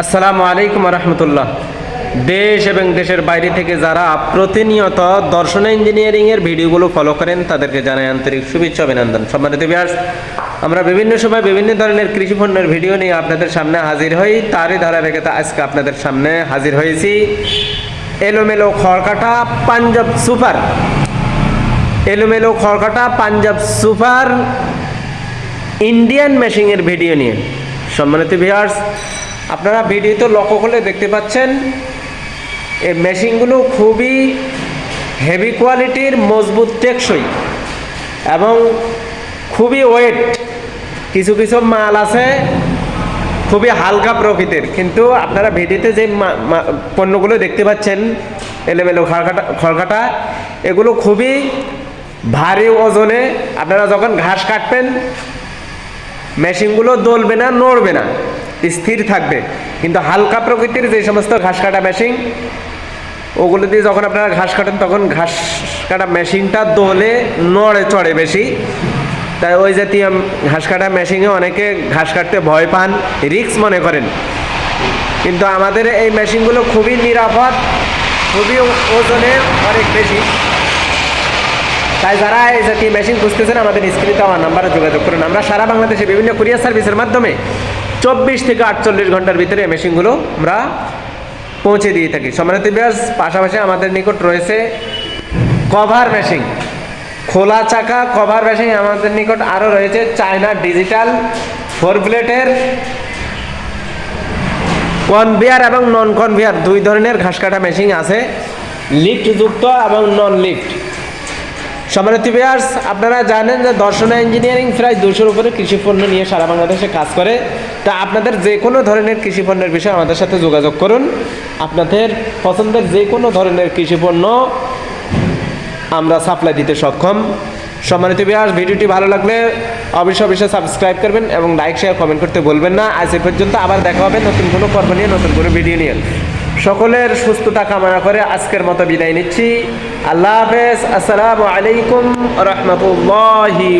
আসসালামু আলাইকুম রহমতুল্লাহ। দেশ এবং দেশের বাইরে থেকে যারা প্রতিনিয়ত দর্শন ইঞ্জিনিয়ারিংয়ের ভিডিওগুলো ফলো করেন, তাদেরকে জানাই আন্তরিক শুভেচ্ছা, অভিনন্দন। সম্মানিত ব্যাস আমরা বিভিন্ন সময় বিভিন্ন ধরনের কৃষি পণ্যের ভিডিও নিয়ে আপনাদের সামনে হাজির হই। তারই ধারাবাহিকতা আজকে আপনাদের সামনে হাজির হয়েছি। এলোমেলো খড়কাটা পাঞ্জাব সুপার। এলোমেলো খড়কাটা পাঞ্জাব সুপার ইন্ডিয়ান মেশিংয়ের ভিডিও নিয়ে। সম্মানিত ভিউয়ার্স আপনারা ভিডিওতে লক্ষ্য করলে দেখতে পাচ্ছেন, এই মেশিনগুলো খুবই হেভি কোয়ালিটির মজবুত, টেকসই এবং খুবই ওয়েট কিছু কিছু মাল আছে খুবই হালকা প্রকৃতির, কিন্তু আপনারা ভিডিওতে যে পণ্যগুলো দেখতে পাচ্ছেন, এলোমেলো খড়কাটা খড়কাটা, এগুলো খুবই ভারী ওজনে আপনারা যখন ঘাস কাটবেন, মেশিনগুলো দলবে না, নড়বে না। স্থির থাকবে। কিন্তু হালকা প্রকৃতির যে সমস্ত ঘাস কাটা মেশিন ওগুলো দিয়ে যখন আপনারা ঘাস কাটেন, তখন ঘাস কাটা মেশিনটা দোলে নড়ে চড়ে বেশি। তাই ওই জাতীয় ঘাস কাটা মেশিনে অনেকে ঘাস কাটতে ভয় পান রিক্স মনে করেন। কিন্তু আমাদের এই মেশিনগুলো খুবই নিরাপদ, খুবই ওজনে অনেক বেশি। তাই যারা এই জাতীয় মেশিন খুঁজতেছেন, আমাদের স্ক্রিনে আমার নাম্বারে যোগাযোগ করুন। আমরা সারা বাংলাদেশে বিভিন্ন কুরিয়ার সার্ভিসের মাধ্যমে চব্বিশ থেকে আটচল্লিশ ঘণ্টার ভিতরে এই মেশিনগুলো আমরা পৌঁছে দিয়ে থাকি। সম্মানিত ব্যাস পাশাপাশি আমাদের নিকট রয়েছে কভার মেশিন। খোলা চাকা, কভার মেশিন আমাদের নিকট আরও রয়েছে। চায়না ডিজিটাল, ফোর প্লেটের, কনভেয়ার এবং নন কনভেয়ার দুই ধরনের ঘাস কাটা মেশিন আছে। লিফটযুক্ত এবং নন লিফট সম্মানিত বিয়ার্স আপনারা জানেন যে দর্শনা ইঞ্জিনিয়ারিং প্রায় দুশোর উপরে কৃষি পণ্য নিয়ে সারা বাংলাদেশে কাজ করে। তা আপনাদের যে কোনো ধরনের কৃষি পণ্যের বিষয়ে আমাদের সাথে যোগাযোগ করুন। আপনাদের পছন্দের যে কোনো ধরনের কৃষি পণ্য আমরা সাপ্লাই দিতে সক্ষম। সম্মানিত বিয়াস ভিডিওটি ভালো লাগলে অবশ্যই অবশ্যই সাবস্ক্রাইব করবেন এবং লাইক শেয়ার কমেন্ট করতে বলবেন না। আজ এ পর্যন্ত আবার দেখা হবে নতুন কোনো পর্ব নিয়ে, নতুন কোনো ভিডিও নিয়ে। সকলের সুস্থতা কামনা করে আজকের মতো বিদায় নিচ্ছি। আল্লাহ হাফেজ। আসসালামু আলাইকুম রহমতুল্লাহি